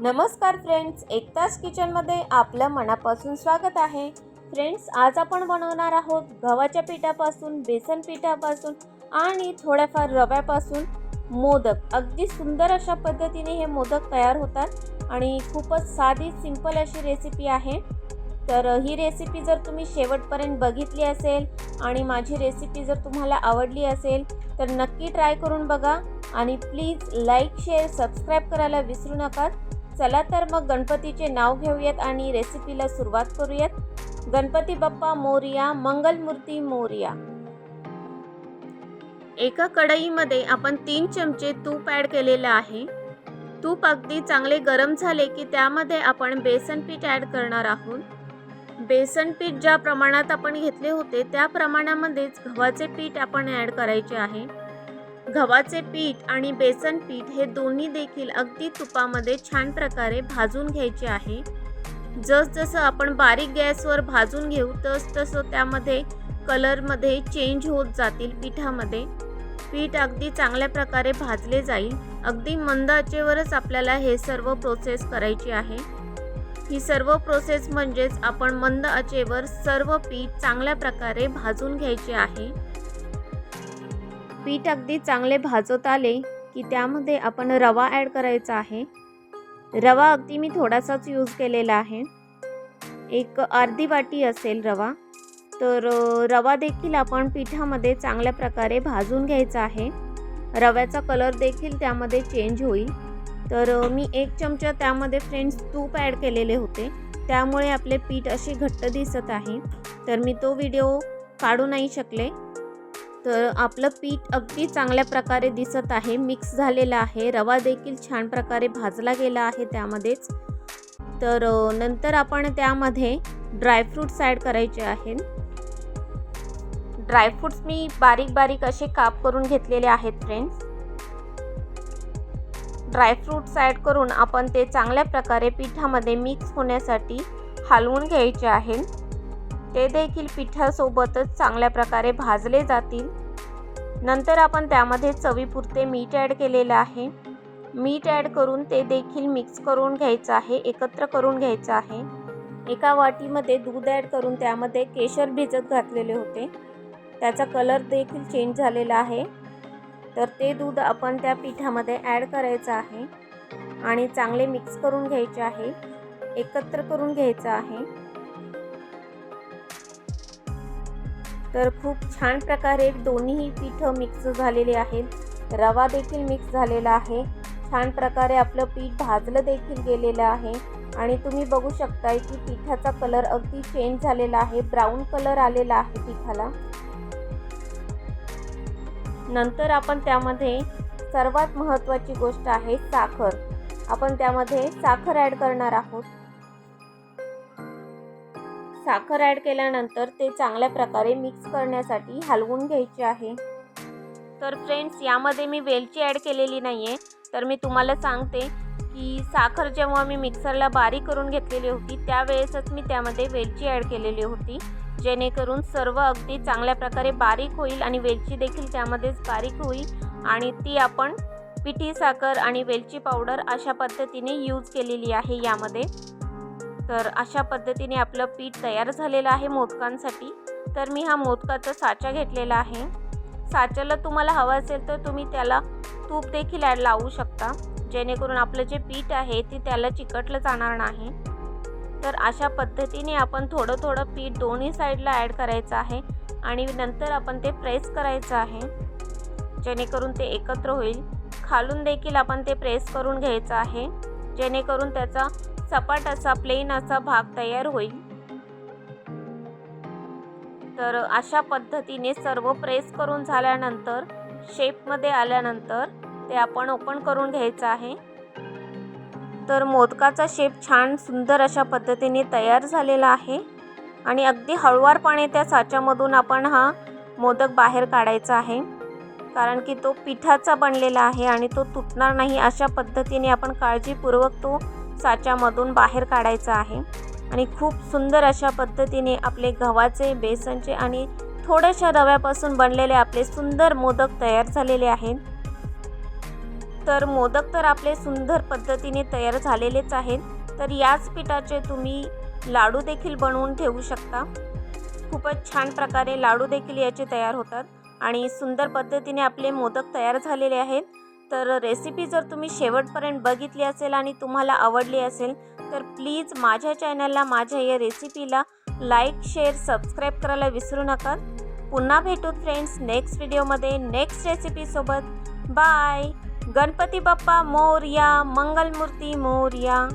नमस्कार फ्रेंड्स एकताच किचनमध्ये आपलं मनापासून स्वागत आहे. फ्रेंड्स आज आपण बनवणार आहोत गव्हाच्या पिठापासून बेसन पिठापासून आणि थोड्याफार रव्यापासून मोदक. अगदी सुंदर अशा पद्धतीने हे मोदक तयार होतात आणि खूपच साधी सिंपल अशी रेसिपी आहे. तर ही रेसिपी जर तुम्ही शेवटपर्यंत बघितली असेल आणि माझी रेसिपी जर तुम्हाला आवडली असेल तर नक्की ट्राय करून बघा आणि प्लीज लाईक शेअर सबस्क्राईब करायला विसरू नका. चला तर मग गणपतीचे नाव घेऊयात आणि रेसिपीला सुरुवात करूयात. गणपती बाप्पा मोरिया मंगलमूर्ती मोरिया. एका कढईमध्ये आपण तीन चमचे तूप ॲड केलेलं आहे. तूप अगदी चांगले गरम झाले की त्यामध्ये आपण बेसन पीठ ॲड करणार आहोत. बेसन पीठ ज्या प्रमाणात आपण घेतले होते त्या प्रमाणामध्येच गव्हाचे पीठ आपण ॲड करायचे आहे. गव्हाचे पीठ आणि बेसन पीठ हे दोन्ही देखील अगदी तुपामध्ये छान प्रकारे भाजून घ्यायचे आहे. जसजसं आपण बारीक गॅसवर भाजून घेऊ तस तसं त्यामध्ये कलरमध्ये चेंज होत जातील पिठामध्ये. पीठ अगदी चांगल्या प्रकारे भाजले जाईल. अगदी मंद आचेवरच आपल्याला हे सर्व प्रोसेस करायची आहे. ही सर्व प्रोसेस म्हणजेच आपण मंद आचेवर सर्व पीठ चांगल्या प्रकारे भाजून घ्यायचे आहे. पीठ अगदी चांगले भाजत आले की त्यामध्ये आपण रवा ॲड करायचा आहे. रवा अगदी मी थोडासाच यूज केलेला आहे. एक अर्धी वाटी असेल रवा. तर रवा देखील आपण पिठामध्ये चांगल्या प्रकारे भाजून घ्यायचा आहे. रव्याचा कलर देखील त्यामध्ये चेंज होईल. तर मी एक चमचा त्यामध्ये फ्रेंड्स तूप ॲड केलेले होते. त्यामुळे आपले पीठ असे घट्ट दिसत आहे. तर मी तो व्हिडिओ काढू नाही शकले. तर आपलं पीठ अगदी चांगल्या प्रकारे दिसत आहे मिक्स झालेलं आहे. रवा देखील छान प्रकारे भाजला गेला आहे त्यामध्येच. तर नंतर आपण त्यामध्ये ड्रायफ्रूट्स ॲड करायचे आहेत. ड्रायफ्रूट्स मी बारीक बारीक असे काप करून घेतलेले आहेत फ्रेंड्स ड्रायफ्रूट्स ॲड करून आपण ते चांगल्या प्रकारे पिठामध्ये मिक्स होण्यासाठी हलवून घ्यायचे आहे ते देखील पिठासोबतच चांगल्या प्रकारे भाजले जातील. नंतर आपण त्यामध्ये चवीपुरते मीठ ॲड केलेलं आहे. मीठ ॲड करून ते देखील मिक्स करून घ्यायचं आहे एकत्र करून घ्यायचं आहे. एका वाटीमध्ये दूध ॲड करून त्यामध्ये केशर भिजत घातलेले होते. त्याचा कलर देखील चेंज झालेला आहे. तर ते दूध आपण त्या पिठामध्ये ॲड करायचं आहे आणि चांगले मिक्स करून घ्यायचे आहे. एकत्र करून घ्यायचं आहे. तर खूप छान प्रकारे दोन्हीही पीठं मिक्स झालेली आहेत. रवा देखील मिक्स झालेला आहे. छान प्रकारे आपलं पीठ भाजलं देखील गेलेलं आहे. आणि तुम्ही बघू शकताय की पिठाचा कलर अगदी चेंज झालेला आहे. ब्राऊन कलर आलेला आहे पिठाला. नंतर आपण त्यामध्ये सर्वात महत्त्वाची गोष्ट आहे साखर. आपण त्यामध्ये साखर ॲड करणार आहोत. साखर ॲड केल्यानंतर ते चांगल्या प्रकारे मिक्स करण्यासाठी हलवून घ्यायचे आहे. तर फ्रेंड्स यामध्ये मी वेलची ॲड केलेली नाही आहे तर मी तुम्हाला सांगते की साखर जेव्हा मी मिक्सरला बारीक करून घेतलेली होती त्यावेळेसच मी त्यामध्ये वेलची ॲड केलेली होती जेणेकरून सर्व अगदी चांगल्या प्रकारे बारीक होईल आणि वेलची देखील त्यामध्येच बारीक होईल आणि ती आपण पिठी साखर आणि वेलची पावडर अशा पद्धतीने यूज केलेली आहे यामध्ये. तर अशा पद्धतीने आपलं पीठ तयार झालेलं आहे मोदकांसाठी. तर मी हा मोदकाचा साचा घेतलेला आहे. साच्याला तुम्हाला हवं असेल तर तुम्ही त्याला तूप देखील ॲड लावू शकता. जेणेकरून आपलं जे पीठ आहे ते त्याला चिकटलं जाणार नाही. तर अशा पद्धतीने आपण थोडं थोडं पीठ दोन्ही साईडला ॲड करायचं आहे आणि नंतर आपण ते प्रेस करायचं आहे. जेणेकरून ते एकत्र होईल. खालून देखील आपण ते प्रेस करून घ्यायचं आहे. जेणेकरून त्याचा सपाट असा प्लेन असा भाग तयार होईल. तर अशा पद्धतीने सर्व प्रेस करून झाल्यानंतर शेपमध्ये आल्यानंतर ते आपण ओपन करून घ्यायचं आहे. तर मोदकाचा शेप छान सुंदर अशा पद्धतीने तयार झालेला आहे. आणि अगदी हळुवारपणे त्या साच्यामधून आपण हा मोदक बाहेर काढायचा आहे. कारण की तो पिठाचा बनलेला आहे आणि तो तुटणार नाही अशा पद्धतीने आपण काळजीपूर्वक तो साच्यामधून बाहेर काढायचं आहे. आणि खूप सुंदर अशा पद्धतीने आपले गव्हाचे बेसनचे आणि थोड्याशा रव्यापासून बनलेले आपले सुंदर मोदक तयार झालेले आहेत. तर मोदक तर आपले सुंदर पद्धतीने तयार झालेलेच आहेत. तर याच पिठाचे तुम्ही लाडू देखील बनवून ठेवू शकता. खूपच छान प्रकारे लाडू देखील याचे तयार होतात. आणि सुंदर पद्धतीने आपले मोदक तयार झालेले आहेत. तर रेसिपी जर तुम्ही शेवटपर्यंत बघितली असेल आणि तुम्हाला आवडली असेल तर प्लीज माझ्या चॅनलला माझ्या या रेसिपीला लाईक शेअर सबस्क्राईब करायला विसरू नका. पुन्हा भेटू फ्रेंड्स नेक्स्ट व्हिडिओमध्ये नेक्स्ट रेसिपीसोबत बाय गणपती बाप्पा मोरया मंगलमूर्ती मोरया.